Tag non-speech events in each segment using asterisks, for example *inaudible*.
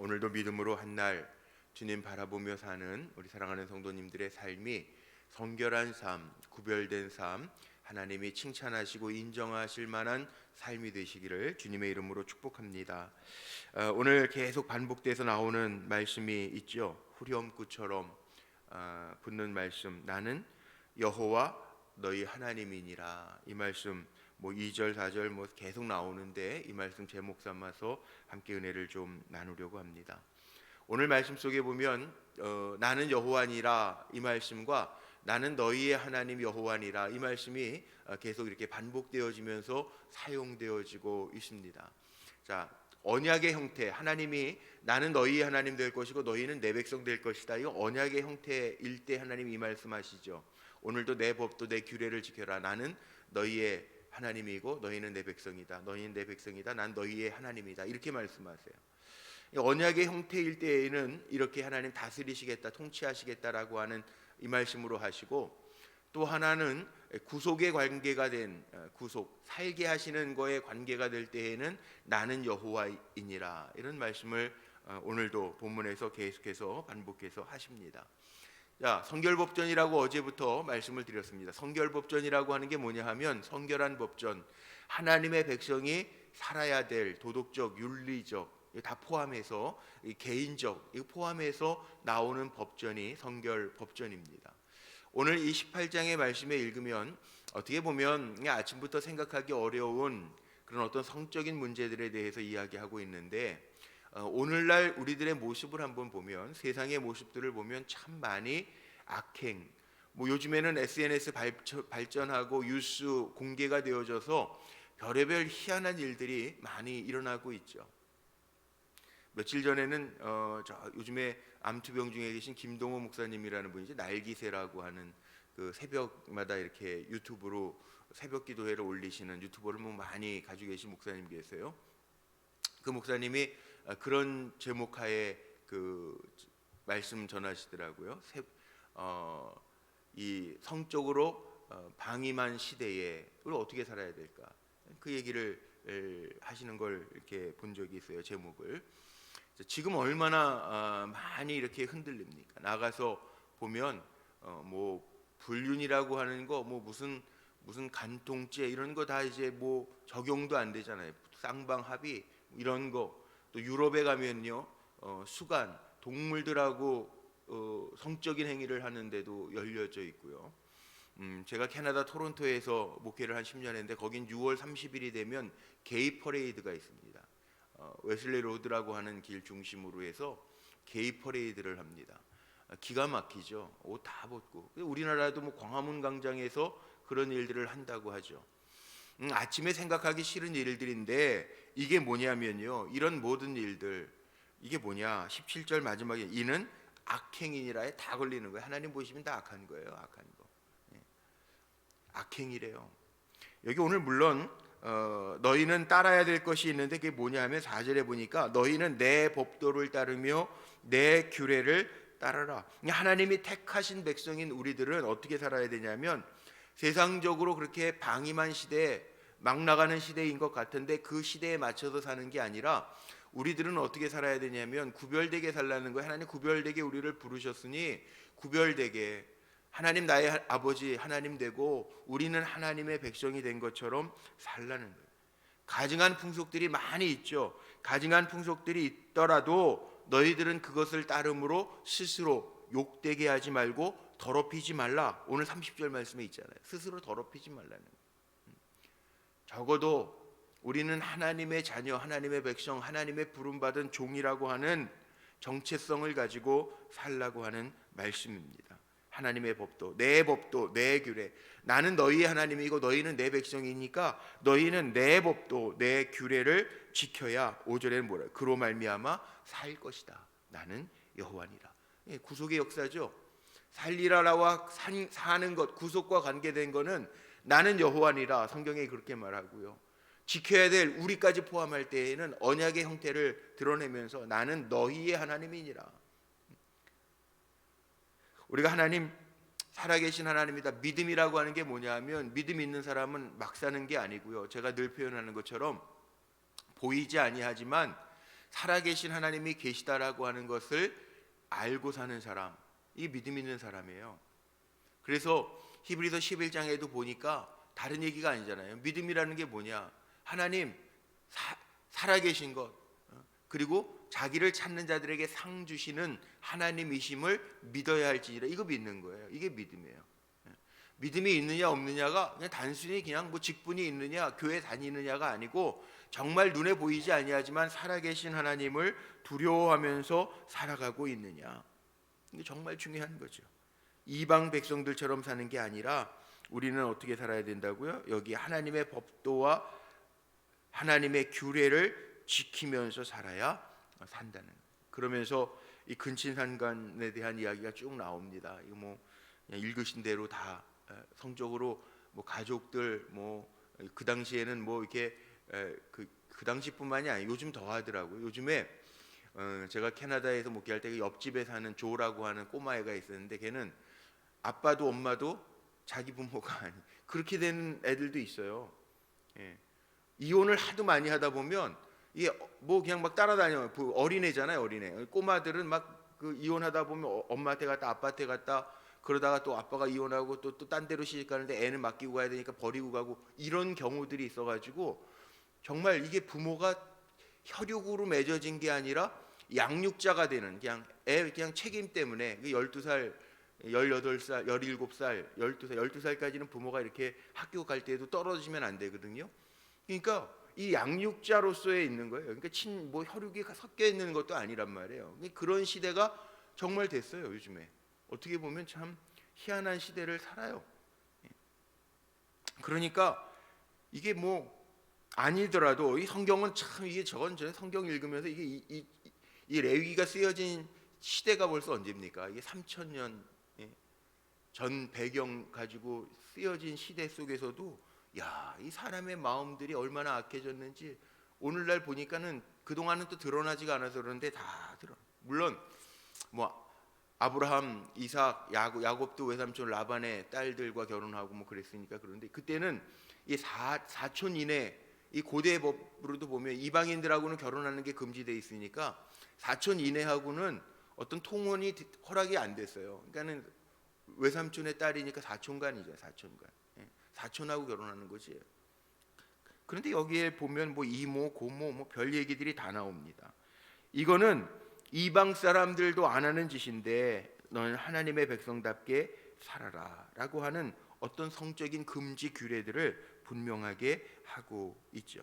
오늘도 믿음으로 한 날 주님 바라보며 사는 우리 사랑하는 성도님들의 삶이 성결한 삶, 구별된 삶, 하나님이 칭찬하시고 인정하실 만한 삶이 되시기를 주님의 이름으로 축복합니다. 어, 오늘 계속 반복돼서 나오는 말씀이 있죠. 후렴구처럼 어, 붙는 말씀. 나는 여호와 너희 하나님이니라. 이 말씀 뭐 2절, 4절 뭐 계속 나오는데 이 말씀 제목 삼아서 함께 은혜를 좀 나누려고 합니다. 오늘 말씀 속에 보면 어, 나는 여호와니라 이 말씀과 나는 너희의 하나님 여호와니라 이 말씀이 어, 계속 이렇게 반복되어지면서 사용되어지고 있습니다. 자, 언약의 형태 하나님이 나는 너희의 하나님 될 것이고 너희는 내 백성 될 것이다. 이거 언약의 형태일 때 하나님 이 말씀하시죠. 오늘도 내 법도 내 규례를 지켜라. 나는 너희의 하나님이고 너희는 내 백성이다. 너희는 내 백성이다. 난 너희의 하나님이다. 이렇게 말씀하세요. 언약의 형태일 때에는 이렇게 하나님 다스리시겠다, 통치하시겠다라고 하는 이 말씀으로 하시고 또 하나는 구속의 관계가 된 어, 구속 살게 하시는 거에 관계가 될 때에는 나는 여호와이니라 이런 말씀을 어, 오늘도 본문에서 계속해서 반복해서 하십니다. 자, 성결법전이라고 어제부터 말씀을 드렸습니다. 성결법전이라고 하는 게 뭐냐 하면 성결한 법전, 하나님의 백성이 살아야 될 도덕적, 윤리적 다 포함해서 개인적 이 포함해서 나오는 법전이 성결 법전입니다. 오늘 이 18장의 말씀에 읽으면 어떻게 보면 아침부터 생각하기 어려운 그런 어떤 성적인 문제들에 대해서 이야기하고 있는데 어, 오늘날 우리들의 모습을 한번 보면 세상의 모습들을 보면 참 많이 악행 뭐 요즘에는 SNS 발전하고 뉴스 공개가 되어져서 별의별 희한한 일들이 많이 일어나고 있죠. 며칠 전에는 어, 저 요즘에 암투병 중에 계신 김동호 목사님이라는 분이지 날기새라고 하는 그 새벽마다 이렇게 유튜브로 새벽 기도회를 올리시는 유튜버를 뭐 많이 가지고 계신 목사님 계세요. 그 목사님이 어, 그런 제목하에 그 말씀 전하시더라고요. 세, 어, 이 성적으로 어, 방임한 시대에 우리 어떻게 살아야 될까? 그 얘기를 하시는 걸 이렇게 본 적이 있어요. 제목을. 지금 얼마나 어, 많이 이렇게 흔들립니까? 나가서 보면 어, 뭐 불륜이라고 하는 거 뭐 무슨 무슨 간통죄 이런 거 다 이제 뭐 적용도 안 되잖아요. 쌍방 합의 이런 거 또 유럽에 가면요 어, 수간 동물들하고 어, 성적인 행위를 하는데도 열려져 있고요. 음, 제가 캐나다 토론토에서 목회를 한 10년 했는데 거긴 6월 30일이 되면 게이 퍼레이드가 있습니다. 어, 웨슬리 로드라고 하는 길 중심으로 해서 게이 퍼레이드를 합니다. 아, 기가 막히죠. 옷 다 벗고. 우리나라도 뭐 광화문 광장에서 그런 일들을 한다고 하죠. 음, 아침에 생각하기 싫은 일들인데 이게 뭐냐면요. 이런 모든 일들 이게 뭐냐? 17절 마지막에 이는 악행이니라에 다 걸리는 거예요. 하나님 보시면 다 악한 거예요. 악한 거. 예. 악행이래요. 여기 오늘 물론 어, 너희는 따라야 될 것이 있는데 그게 뭐냐 하면 4절에 보니까 너희는 내 법도를 따르며 내 규례를 따르라. 하나님이 택하신 백성인 우리들은 어떻게 살아야 되냐면 세상적으로 그렇게 방임한 시대에 막 나가는 시대인 것 같은데 그 시대에 맞춰서 사는 게 아니라 우리들은 어떻게 살아야 되냐면 구별되게 살라는 거예요. 하나님 구별되게 우리를 부르셨으니 구별되게 하나님 나의 아버지 하나님 되고 우리는 하나님의 백성이 된 것처럼 살라는 거예요. 가증한 풍속들이 많이 있죠. 가증한 풍속들이 있더라도 너희들은 그것을 따름으로 스스로 욕되게 하지 말고 더럽히지 말라. 오늘 30절 말씀에 있잖아요. 스스로 더럽히지 말라는 거예요. 음. 적어도 우리는 하나님의 자녀, 하나님의 백성, 하나님의 부름받은 종이라고 하는 정체성을 가지고 살라고 하는 말씀입니다. 하나님의 법도 내 법도 내 규례 나는 너희의 하나님이고 너희는 내 백성이니까 너희는 내 법도 내 규례를 지켜야 5절에는 뭐라 그로 말미암아 살 것이다 나는 여호와니라 예, 구속의 역사죠 살리라라와 사는 것 구속과 관계된 것은 나는 여호와니라 성경에 그렇게 말하고요 지켜야 될 우리까지 포함할 때에는 언약의 형태를 드러내면서 나는 너희의 하나님이니라 우리가 하나님 살아계신 하나님이다. 믿음이라고 하는 게 뭐냐면 믿음 있는 사람은 막 사는 게 아니고요. 제가 늘 표현하는 것처럼 보이지 아니하지만 살아계신 하나님이 계시다라고 하는 것을 알고 사는 사람, 이 믿음 있는 사람이에요. 그래서 히브리서 11장에도 보니까 다른 얘기가 아니잖아요. 믿음이라는 게 뭐냐? 하나님 사, 살아 계신 것 어? 그리고 자기를 찾는 자들에게 상 주시는 하나님이심을 믿어야 할지니라 이거 믿는 거예요. 이게 믿음이에요. 예. 믿음이 있느냐 없느냐가 그냥 단순히 그냥 뭐 직분이 있느냐 교회 다니느냐가 아니고 정말 눈에 보이지 아니하지만 살아계신 하나님을 두려워하면서 살아가고 있느냐 이게 정말 중요한 거죠. 이방 백성들처럼 사는 게 아니라 우리는 어떻게 살아야 된다고요? 여기 하나님의 법도와 하나님의 규례를 지키면서 살아야 산다는. 그러면서 이 근친상간에 대한 이야기가 쭉 나옵니다. 이거 뭐 읽으신 대로 다 에, 성적으로 뭐 가족들 뭐 그 당시에는 뭐 이렇게 에, 그, 그 당시뿐만이 아니고 요즘 더 하더라고요. 요즘에 어, 제가 캐나다에서 목회할 때 옆집에 사는 조라고 하는 꼬마애가 있었는데 걔는 아빠도 엄마도 자기 부모가 *laughs* 아니 그렇게 된 애들도 있어요. 예. 이혼을 하도 많이 하다 보면 이게 뭐 그냥 막 따라다녀 그 어린애잖아요 어린애 꼬마들은 막 그 이혼하다 보면 어- 엄마한테 갔다 아빠한테 갔다 그러다가 또 아빠가 이혼하고 또 또 딴 데로 시집 가는데 애는 맡기고 가야 되니까 버리고 가고 이런 경우들이 있어 가지고 정말 이게 부모가 혈육으로 맺어진 게 아니라 양육자가 되는 그냥 애 그냥 책임 때문에 그 12살 18살, 17살, 12살, 12살까지는 부모가 이렇게 학교 갈 때에도 떨어지면 안 되거든요. 그러니까 이 양육자로서에 있는 거예요. 그러니까 친 뭐 혈육이 섞여 있는 것도 아니란 말이에요. 그런 시대가 정말 됐어요, 요즘에. 어떻게 보면 참 희한한 시대를 살아요. 예. 그러니까 이게 뭐 아니더라도 이 성경은 참 이게 저건 저 성경 읽으면서 이게 이, 이, 이 레위기가 쓰여진 시대가 벌써 언제입니까? 이게 3천 년 예. 전 배경 가지고 쓰여진 시대 속에서도 야, 이 사람의 마음들이 얼마나 악해졌는지 오늘날 보니까는 그동안은 또 드러나지가 않아서 그런데 다 드러. 물론 뭐 아브라함, 이삭, 야곱, 야곱도 외삼촌 라반의 딸들과 결혼하고 뭐 그랬으니까 그런데 그때는 이 사, 사촌 이내 이 고대 법으로도 보면 이방인들하고는 결혼하는 게 금지돼 있으니까 사촌 이내하고는 어떤 통혼이 허락이 안 됐어요. 그러니까는 외삼촌의 딸이니까 사촌간이죠, 사촌간. 예, 사촌하고 결혼하는 거지. 그런데 여기에 보면 뭐 이모, 고모, 뭐 별 얘기들이 다 나옵니다. 이거는 이방 사람들도 안 하는 짓인데 너는 하나님의 백성답게 살아라라고 하는 어떤 성적인 금지 규례들을 분명하게 하고 있죠.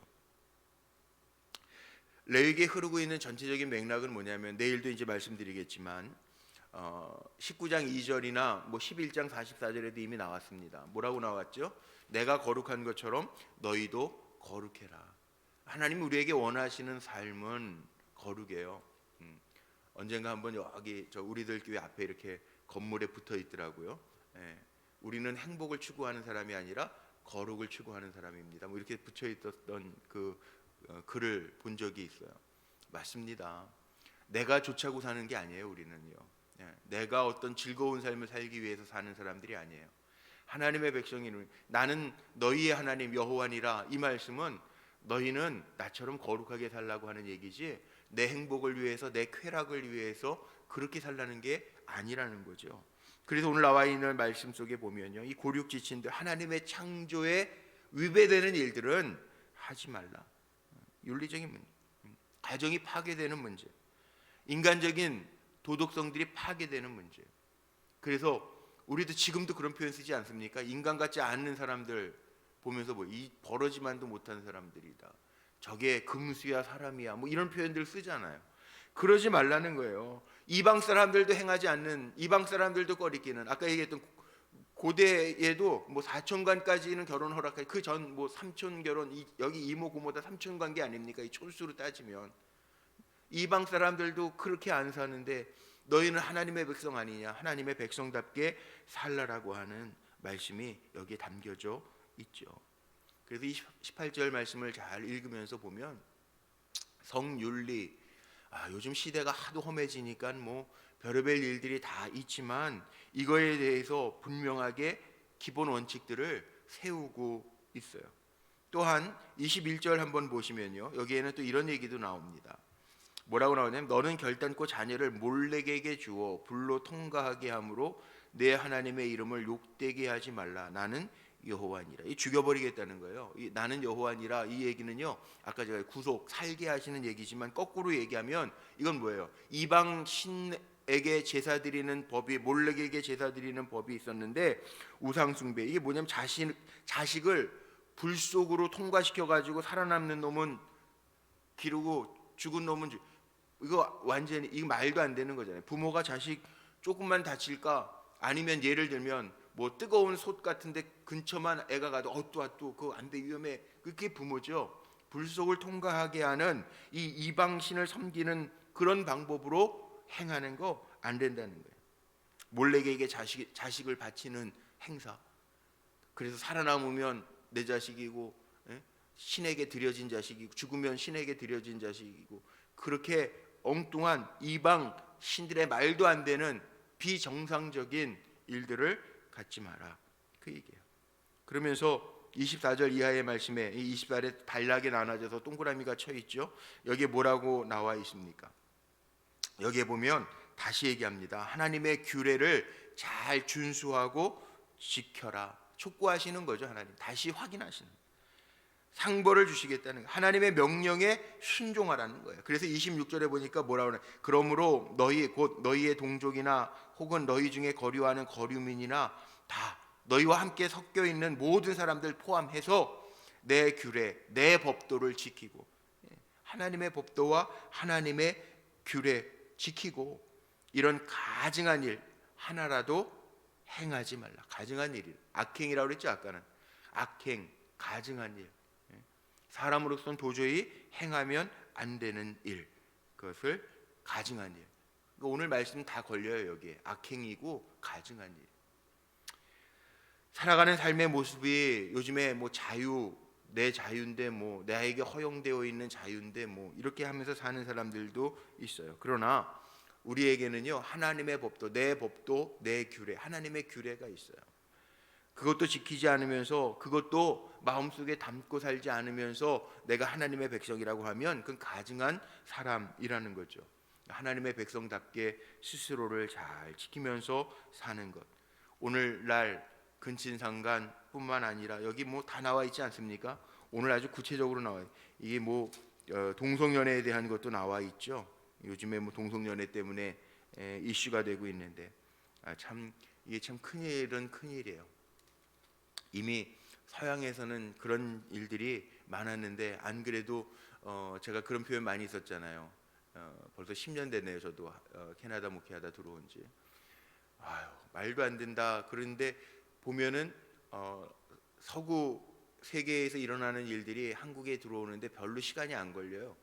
레위기에 흐르고 있는 전체적인 맥락은 뭐냐면 내일도 이제 말씀드리겠지만 어, 19장 2절이나 뭐 11장 44절에도 이미 나왔습니다. 뭐라고 나왔죠? 내가 거룩한 것처럼 너희도 거룩해라. 하나님 우리에게 원하시는 삶은 거룩해요. 음, 언젠가 한번 여기 저 우리들 교회 앞에 이렇게 건물에 붙어 있더라고요. 예, 우리는 행복을 추구하는 사람이 아니라 거룩을 추구하는 사람입니다. 뭐 이렇게 붙여 있었던 그 어, 글을 본 적이 있어요. 맞습니다. 내가 좋자고 사는 게 아니에요. 우리는요. 예, 내가 어떤 즐거운 삶을 살기 위해서 사는 사람들이 아니에요. 하나님의 백성이는 나는 너희의 하나님 여호와니라 이 말씀은 너희는 나처럼 거룩하게 살라고 하는 얘기지 내 행복을 위해서 내 쾌락을 위해서 그렇게 살라는 게 아니라는 거죠. 그래서 오늘 나와 있는 말씀 속에 보면요. 이 고륙 지친들 하나님의 창조에 위배되는 일들은 하지 말라. 윤리적인 문제, 가정이 파괴되는 문제, 인간적인 도덕성들이 파괴되는 문제. 그래서 우리도 지금도 그런 표현 쓰지 않습니까? 인간 같지 않는 사람들 보면서 뭐이 벌어지만도 못한 사람들이다. 저게 금수야 사람이야. 뭐 이런 표현들 쓰잖아요. 그러지 말라는 거예요. 이방 사람들도 행하지 않는 이방 사람들도 꺼리끼는 아까 얘기했던 고대에도 뭐 사촌간까지는 결혼 허락해 그 전 뭐 삼촌 결혼 이, 여기 이모 고모 다 삼촌 관계 아닙니까? 이 촌수로 따지면 이방 사람들도 그렇게 안 사는데 너희는 하나님의 백성 아니냐? 하나님의 백성답게 살라라고 하는 말씀이 여기에 담겨져 있죠. 그래서 이 18절 말씀을 잘 읽으면서 보면 성윤리 아, 요즘 시대가 하도 험해지니까 뭐 별의별 일들이 다 있지만 이거에 대해서 분명하게 기본 원칙들을 세우고 있어요. 또한 21절 한번 보시면요. 여기에는 또 이런 얘기도 나옵니다. 뭐라고 나오냐면 너는 결단코 자녀를 몰래에게 주어 불로 통과하게 함으로 내 하나님의 이름을 욕되게 하지 말라. 나는 여호와니라. 이 죽여버리겠다는 거예요. 이 나는 여호와니라 이 얘기는요. 아까 제가 구속 살게 하시는 얘기지만 거꾸로 얘기하면 이건 뭐예요? 이방 신에게 제사 드리는 법이 몰래에게 제사 드리는 법이 있었는데 우상 숭배 이게 뭐냐면 자신 자식을 불 속으로 통과시켜 가지고 살아남는 놈은 기르고 죽은 놈은 죽- 이거 완전히 이거 말도 안 되는 거잖아요. 부모가 자식 조금만 다칠까 아니면 예를 들면 뭐 뜨거운 솥 같은데 근처만 애가 가도 어뚜 어뚜 그거 안 돼 위험해 그게 부모죠. 불속을 통과하게 하는 이 이방 신을 섬기는 그런 방법으로 행하는 거 안 된다는 거예요. 몰래에게 자식 자식을 바치는 행사. 그래서 살아남으면 내 자식이고 예? 신에게 드려진 자식이고 죽으면 신에게 드려진 자식이고 그렇게 엉뚱한 이방 신들의 말도 안 되는 비정상적인 일들을 갖지 마라 그 얘기예요. 그러면서 24절 이하의 말씀에 이 24절에 발락이 나눠져서 동그라미가 쳐 있죠. 여기에 뭐라고 나와 있습니까? 여기에 보면 다시 얘기합니다. 하나님의 규례를 잘 준수하고 지켜라. 촉구하시는 거죠, 하나님. 다시 확인하시는. 상벌을 주시겠다는 거예요. 하나님의 명령에 순종하라는 거예요. 그래서 26절에 보니까 뭐라고 그래? 그러므로 너희 곧 너희의 동족이나 혹은 너희 중에 거류하는 거류민이나 다 너희와 함께 섞여 있는 모든 사람들 포함해서 내 규례, 내 법도를 지키고 예, 하나님의 법도와 하나님의 규례 지키고 이런 가증한 일 하나라도 행하지 말라. 가증한 일이 악행이라고 그랬죠 아까는 악행, 가증한 일. 예. 사람으로서는 도저히 행하면 안 되는 일. 그것을 가증한 일. 그러니까 오늘 말씀 다 걸려요 여기에 악행이고 가증한 일. 살아가는 삶의 모습이 요즘에 뭐 자유 내 자유인데 뭐 나에게 허용되어 있는 자유인데 뭐 이렇게 하면서 사는 사람들도 있어요. 그러나 우리에게는요 하나님의 법도 내 법도 내 규례 하나님의 규례가 있어요. 그것도 지키지 않으면서 그것도 마음속에 담고 살지 않으면서 내가 하나님의 백성이라고 하면 그건 가증한 사람이라는 거죠. 하나님의 백성답게 스스로를 잘 지키면서 사는 것. 오늘날 근친상간뿐만 아니라 여기 뭐 다 나와 있지 않습니까? 오늘 아주 구체적으로 나와 요 이게 뭐 어, 동성연애에 대한 것도 나와 있죠. 요즘에 뭐 동성연애 때문에 에, 이슈가 되고 있는데 아, 참 이게 참 큰일은 큰일이에요. 이미 서양에서는 그런 일들이 많았는데 안 그래도 어, 제가 그런 표현 많이 썼잖아요. 어, 벌써 10년 됐네요. 저도 어, 캐나다 목회하다 들어온 지. 아유, 말도 안 된다. 그런데 보면은 어, 서구 세계에서 일어나는 일들이 한국에 들어오는데 별로 시간이 안 걸려요.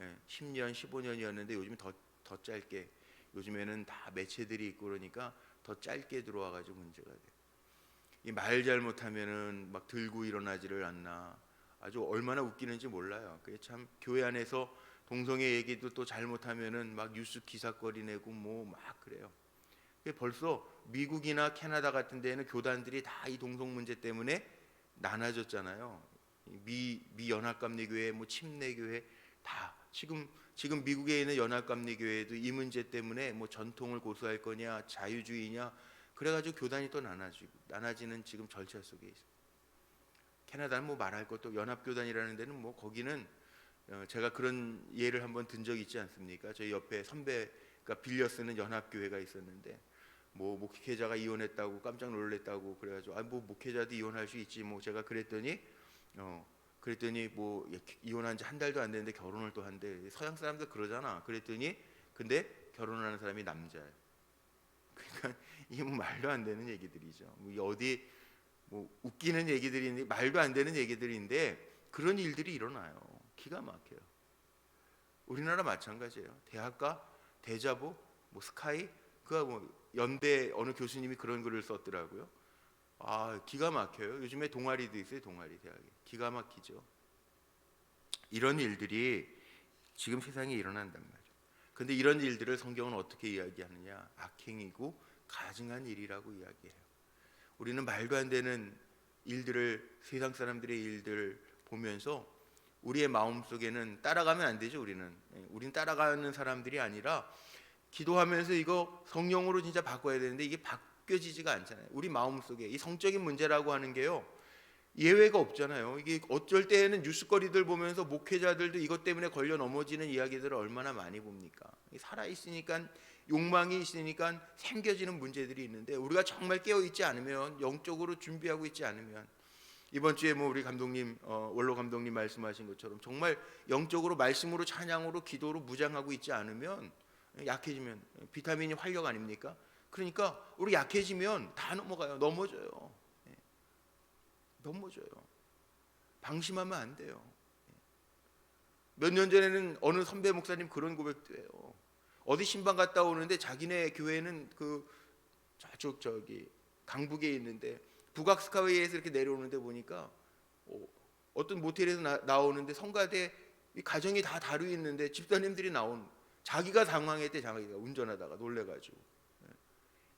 예, 10년, 15년이었는데 요즘 더, 더 짧게 요즘에는 다 매체들이 있고 그러니까 더 짧게 들어와 가지고 문제가 돼요. 이 말 잘못하면은 막 들고 일어나지를 않나. 아주 얼마나 웃기는지 몰라요. 그게 참 교회 안에서 동성애 얘기도 또 잘못하면은 막 뉴스 기사거리 내고 뭐 막 그래요. 벌써 미국이나 캐나다 같은 데는 교단들이 다 이 동성 문제 때문에 나눠졌잖아요. 미, 미 연합감리교회, 뭐 침례교회 다 지금 지금 미국에 있는 연합감리교회도 이 문제 때문에 뭐 전통을 고수할 거냐 자유주의냐 그래가지고 교단이 또 나눠지고 나눠지는 지금 절차 속에 있어. 캐나다는 뭐 말할 것도 연합교단이라는 데는 뭐 거기는 어, 제가 그런 예를 한번 든적 있지 않습니까? 저희 옆에 선배 가 빌려 쓰는 연합교회가 있었는데 뭐 목회자가 이혼했다고 깜짝 놀랐다고 그래가지고 아 뭐 목회자도 이혼할 수 있지 뭐 제가 그랬더니 어 그랬더니 뭐 이혼한 지 한 달도 안 됐는데 결혼을 또 한대. 서양 사람들 그러잖아. 그랬더니 근데 결혼하는 사람이 남자예요 *laughs* 그러니까 이게 뭐 말도 안 되는 얘기들이죠. 뭐 어디 뭐 웃기는 얘기들인데 말도 안 되는 얘기들인데 그런 일들이 일어나요. 기가 막혀요. 우리나라 마찬가지예요. 대학가 대자보 뭐 스카이 그가 뭐 연대 어느 교수님이 그런 글을 썼더라고요. 아 기가 막혀요. 요즘에 동아리도 있어요. 동아리 대학에 기가 막히죠. 이런 일들이 지금 세상에 일어난단 말이에요. 근데 이런 일들을 성경은 어떻게 이야기하느냐? 악행이고 가증한 일이라고 이야기해요. 우리는 말도 안 되는 일들을 세상 사람들의 일들을 보면서 우리의 마음 속에는 따라가면 안 되죠. 우리는 예, 우린 따라가는 사람들이 아니라 기도하면서 이거 성령으로 진짜 바꿔야 되는데 이게 바뀌어지지가 않잖아요. 우리 마음 속에 이 성적인 문제라고 하는 게요. 예외가 없잖아요. 이게 어쩔 때에는 뉴스거리들 보면서 목회자들도 이것 때문에 걸려 넘어지는 이야기들을 얼마나 많이 봅니까? 살아 있으니까 욕망이 있으니까 생겨지는 문제들이 있는데 우리가 정말 깨어 있지 않으면 영적으로 준비하고 있지 않으면 이번 주에 뭐 우리 감독님 어, 원로 감독님 말씀하신 것처럼 정말 영적으로 말씀으로 찬양으로 기도로 무장하고 있지 않으면 약해지면 비타민이 활력 아닙니까? 그러니까 우리 약해지면 다 넘어가요. 넘어져요. 예. 넘어져요. 방심하면 안 돼요. 몇 년 전에는 어느 선배 목사님 그런 고백도 해요. 어디 신방 갔다 오는데 자기네 교회는 그 저쪽 저기 강북에 있는데 북악 스카이에서 이렇게 내려오는데 보니까 어, 어떤 모텔에서 나, 나오는데 성가대 이 가정이 다 다루 있는데 집사님들이 나온 자기가 당황했대 자기가 운전하다가 놀래가지고 예.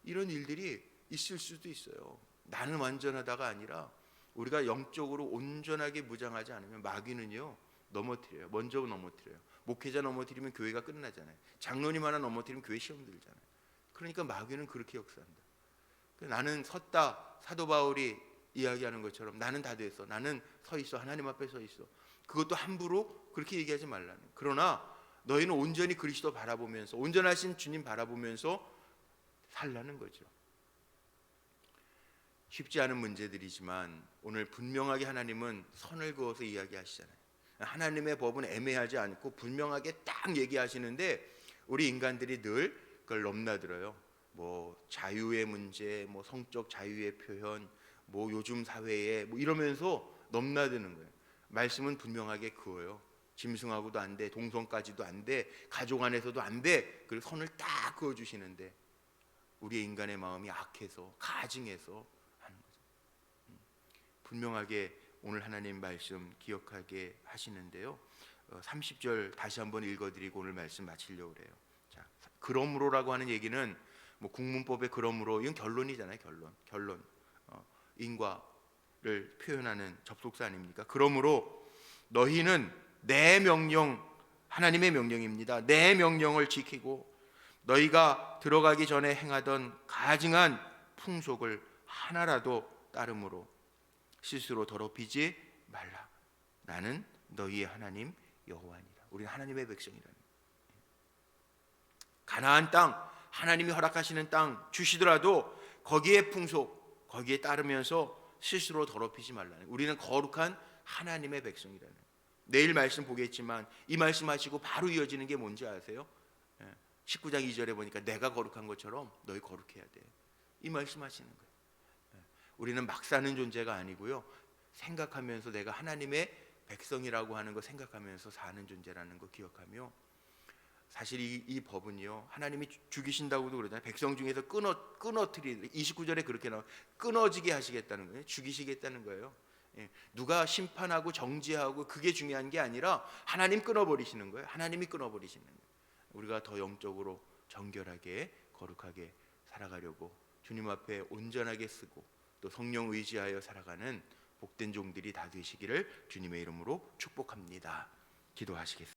이런 일들이 있을 수도 있어요. 나는 완전하다가 아니라 우리가 영적으로 온전하게 무장하지 않으면 마귀는요 넘어뜨려요. 먼저 넘어뜨려요. 목회자 넘어뜨리면 교회가 끝나잖아요. 장로님 하나 넘어뜨리면 교회 시험 들잖아요. 그러니까 마귀는 그렇게 역사한다. 나는 섰다 사도 바울이 이야기하는 것처럼 나는 다 됐어. 나는 서 있어. 하나님 앞에 서 있어. 그것도 함부로 그렇게 얘기하지 말라는. 그러나 너희는 온전히 그리스도 바라보면서 온전하신 주님 바라보면서 살라는 거죠. 쉽지 않은 문제들이지만 오늘 분명하게 하나님은 선을 그어서 이야기하시잖아요. 하나님의 법은 애매하지 않고 분명하게 딱 얘기하시는데 우리 인간들이 늘 그걸 넘나들어요. 뭐 자유의 문제, 뭐 성적 자유의 표현, 뭐 요즘 사회에 뭐 이러면서 넘나드는 거예요. 말씀은 분명하게 그어요. 짐승하고도 안 돼, 동성까지도 안 돼, 가족 안에서도 안 돼. 그리고 선을 딱 그어 주시는데 우리 인간의 마음이 악해서 가증해서 하는 거죠. 음. 분명하게 오늘 하나님 말씀 기억하게 하시는데요. 어, 30절 다시 한번 읽어드리고 오늘 말씀 마치려고 그래요. 자, 그러므로라고 하는 얘기는 뭐 국문법의 그러므로 이건 결론이잖아요. 결론, 결론, 어, 인과를 표현하는 접속사 아닙니까? 그러므로 너희는 내 명령 하나님의 명령입니다. 내 명령을 지키고 너희가 들어가기 전에 행하던 가증한 풍속을 하나라도 따름으로 스스로 더럽히지 말라. 나는 너희의 하나님 여호와니라. 우리 하나님의 백성이라는. 가나안 땅 하나님이 허락하시는 땅 주시더라도 거기에 풍속 거기에 따르면서 스스로 더럽히지 말라는. 우리는 거룩한 하나님의 백성이라는. 내일 말씀 보겠지만 이 말씀하시고 바로 이어지는 게 뭔지 아세요? 19장 2절에 보니까 내가 거룩한 것처럼 너희 거룩해야 돼. 이 말씀하시는 거예요. 우리는 막 사는 존재가 아니고요. 생각하면서 내가 하나님의 백성이라고 하는 거 생각하면서 사는 존재라는 거 기억하며 사실 이, 이 법은요 하나님이 죽이신다고도 그러잖아요. 백성 중에서 끊어 끊어뜨리 29절에 그렇게 나와. 끊어지게 하시겠다는 거예요. 죽이시겠다는 거예요. 예, 누가 심판하고 정지하고 그게 중요한 게 아니라 하나님 끊어버리시는 거예요. 하나님이 끊어버리시는 거예요. 우리가 더 영적으로 정결하게 거룩하게 살아가려고 주님 앞에 온전하게 쓰고 또 성령 의지하여 살아가는 복된 종들이 다 되시기를 주님의 이름으로 축복합니다. 기도하시겠습니다.